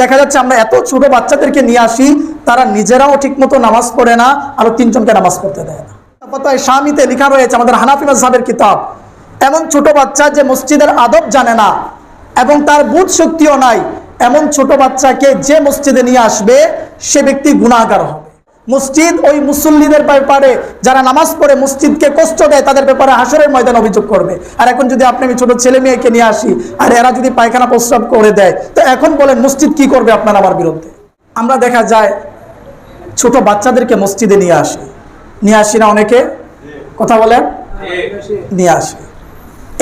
দেখা যাচ্ছে আমরা এত ছোট বাচ্চাদেরকে নিয়ে আসি, তারা নিজেরাও ঠিকমতো নামাজ পড়ে না, আরও তিনজনকে নামাজ পড়তে দেয় না। স্বামীতে লেখা রয়েছে আমাদের হানাফি মাযহাবের কিতাব, এমন ছোট বাচ্চা যে মসজিদের আদব জানে না এবং তার বুধ শক্তিও নাই, এমন ছোট বাচ্চাকে যে মসজিদে নিয়ে আসবে, সে ব্যক্তি গুণাগার হবে। মসজিদ ওই মুসল্লিদের ব্যাপারে, যারা নামাজ পড়ে মসজিদকে কষ্ট দেয়, তাদের ব্যাপারে হাসরের ময়দান অভিযোগ করবে। আর এখন যদি আপনি, আমি ছোট ছেলে মেয়েকে নিয়ে আসি, আর এরা যদি পায়খানা প্রস্রাব করে দেয়, তো এখন বলেন মসজিদ কি করবে আপনার আমার বিরুদ্ধে? আমরা দেখা যায়, ছোট বাচ্চাদেরকে মসজিদে নিয়ে আসি। নিয়ে আসি না অনেকে? কথা বলেন? নিয়ে আসি।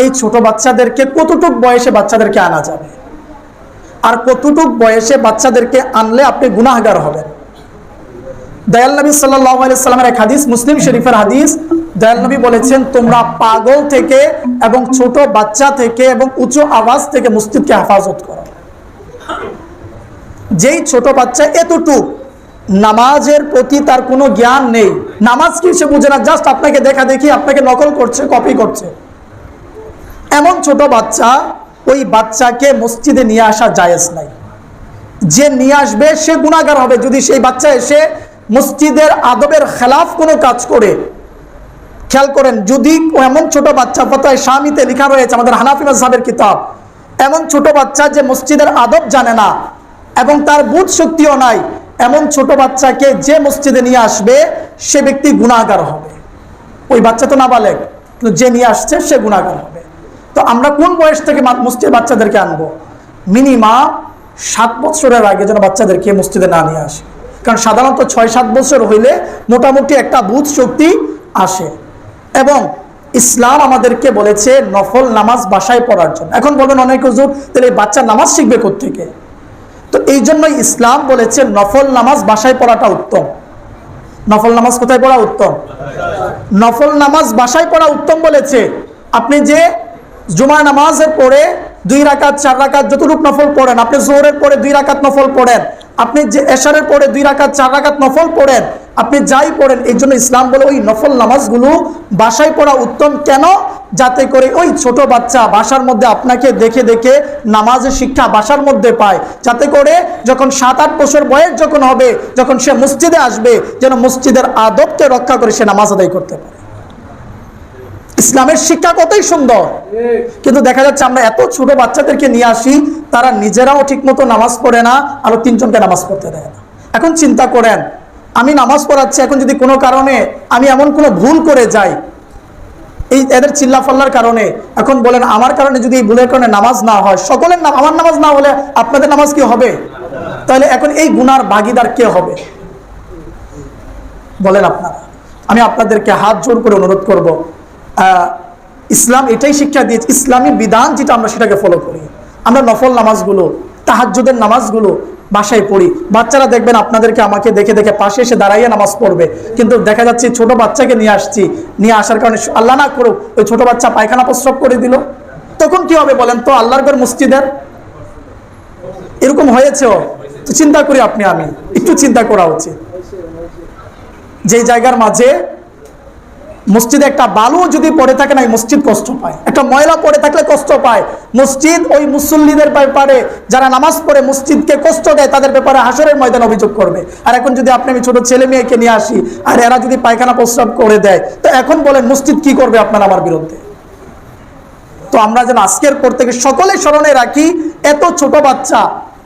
এই ছোট বাচ্চাদেরকে কতটুক বয়সে বাচ্চাদেরকে আনা যাবে? আর কতটুক বয়সে বাচ্চাদেরকে আনলে আপনি গুনাহগার হবেন? দয়াল নবী সাল্লামের এক হাদিস, মুসলিম শরীফের হাদিস। দয়াল নবী বলেছেন, তোমরা পাগল থেকে এবং ছোট বাচ্চা থেকে এবং উঁচু আওয়াজ থেকে মসজিদকে হেফাজত করো। যেই ছোট বাচ্চা এতটুক, নামাজের প্রতি তার কোনো জ্ঞান নেই। নামাজ কি সে বুঝে না, জাস্ট আপনাকে দেখা দেখি, আপনাকে নকল করছে কপি করছে। এমন ছোট বাচ্চা, ওই বাচ্চাকে মসজিদে নিয়ে আসা জায়েজ নাই। যে নিয়ে আসবে, সে গুণাগার হবে। যদি সেই বাচ্চা এসে মসজিদের আদবের খেলাফ কোনো কাজ করে, খেয়াল করেন, যদি এমন ছোট বাচ্চা পাতায় স্বামীতে লেখা রয়েছে আমাদের হানাফি মাযহাবের কিতাব, এমন ছোট বাচ্চা যে মসজিদের আদব জানে না এবং তার বুধ শক্তিও নাই, এমন ছোট বাচ্চাকে যে মসজিদে নিয়ে আসবে, সে ব্যক্তি গুণাগার হবে। ওই বাচ্চা তো না বালেক কিন্তু যে নিয়ে আসছে, সে গুণাগার হবে। তো আমরা কোন বয়স থেকে মসজিদ বাচ্চাদেরকে আনব? মিনিমাম সাত বছরের আগে যেন বাচ্চাদেরকে মসজিদে না নিয়ে আসে। কারণ সাধারণত ছয় সাত বছর হইলে মোটামুটি একটা বুধ শক্তি আসে। এবং ইসলাম আমাদেরকে বলেছে নফল নামাজ বাসায় পড়ার জন্য। এখন বলবেন অনেক হুজুর, তাহলে বাচ্চা নামাজ শিখবে থেকে তো এই জন্যই ইসলাম বলেছে নফল নামাজ বাসায় পড়াটা উত্তম। নফল নামাজ কোথায় পড়া উত্তম? নফল নামাজ বাসায় পড়া উত্তম বলেছে। আপনি যে জুমা নামাজের পরে দুই রাকাত, চার রাকাত যতটুকু নফল পড়েন, আপনি জোহরের পরে দুই রাকাত নফল পড়েন আপনি যে এশারের পরে দুই রাকাত, চার রাকাত নফল পড়েন, আপনি যাই পড়েন, এই জন্য ইসলাম বলে ওই নফল নামাজগুলো বাসায় পড়া উত্তম কেন? যাতে করে ওই ছোট বাচ্চা বাসার মধ্যে আপনাকে দেখে দেখে নামাজের শিক্ষা বাসার মধ্যে পায়। যাতে করে যখন সাত, আট বছর বয়স যখন হবে, যখন সে মসজিদে আসবে, যেন মসজিদের আদবকে রক্ষা করে সে নামাজ আদায় করতে পারে। ইসলামের শিক্ষা কতই সুন্দর। কিন্তু দেখা যাচ্ছে আমরা এত ছোট বাচ্চাদেরকে নিয়ে আসি, তারা নিজেরাও ঠিকমতো নামাজ পড়ে না, আরও তিনজনকে নামাজ পড়তে দেয় না। এখন চিন্তা করেন, আমি নামাজ পড়াচ্ছি, এখন যদি কোনো কারণে আমি এমন কোনো ভুল করে যাই, এই এদের চিল্লাফাল্লার কারণে, এখন বলেন, আমার কারণে যদি এই ভুলের কারণে নামাজ না হয়, সকলের নাম, আমার নামাজ না হলে আপনাদের নামাজ কি হবে? তাহলে এখন এই গুনার ভাগিদার কে হবে? বলেন আপনারা। আমি আপনাদেরকে হাত জোর করে অনুরোধ করব ইসলাম এটাই শিক্ষা দিয়েছে, ইসলামী বিধান যেটা আমরা সেটাকে ফলো করি। আমরা নফল নামাজগুলো, তাহাজ্জুদের নামাজগুলো বাসায় পড়ি। বাচ্চারা দেখবেন আপনাদেরকে আমাকে দেখে দেখে পাশে এসে দাঁড়াইয়ে নামাজ পড়বে। কিন্তু দেখা যাচ্ছে ছোট বাচ্চাকে নিয়ে আসছি, নিয়ে আসার কারণে আল্লাহ না করুক, ওই ছোট বাচ্চা পায়খানা প্রস্রাব করে দিল। তখন কি হবে বলেন তো, আল্লাহর ঘর মসজিদের? এরকম হয়েছেও তো চিন্তা করি আপনি, আমি একটু চিন্তা করা উচিত। যে জায়গার মাঝে মসজিদে একটা বালু যদি পড়ে থাকে না এই মসজিদ কষ্ট পায়। একটা ময়লা পড়ে থাকলে কষ্ট পায়। মসজিদ ওই মুসল্লিদের ব্যাপারে, যারা নামাজ পড়ে, মসজিদকে কষ্ট দেয়, তাদের ব্যাপারে হাসরের ময়দান অভিযোগ করবে। আর এখন যদি আপনি, আমি ছোট ছেলে মেয়েকে নিয়ে আসি, আর এরা যদি পায়খানা প্রস্রাব করে দেয়, তো এখন বলেন, মসজিদ কি করবে আপনার আমার বিরুদ্ধে? তো আমরা যেন আজকের পর থেকে সকলে স্মরণে রাখি, এত ছোট বাচ্চা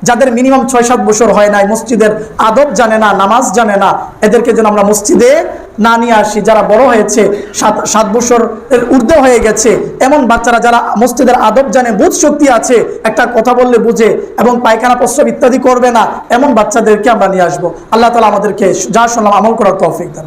যাদের মিনিমাম ছয় সাত বছর হয় নাই, মসজিদের আদব জানে না, নামাজ জানে না, এদেরকে যেন আমরা মসজিদে না নিয়ে আসি যারা বড় হয়েছে, সাত সাত বছর এর ঊর্ধ্বে হয়ে গেছে, এমন বাচ্চারা যারা মসজিদের আদব জানে, বুধ শক্তি আছে, একটা কথা বললে বুঝে এবং পায়খানা, প্রস্রাব ইত্যাদি করবে না, এমন বাচ্চাদেরকে আমরা নিয়ে আসব আল্লাহ তালা আমাদেরকে যা শুনলাম আমল করার তৌফিক দান।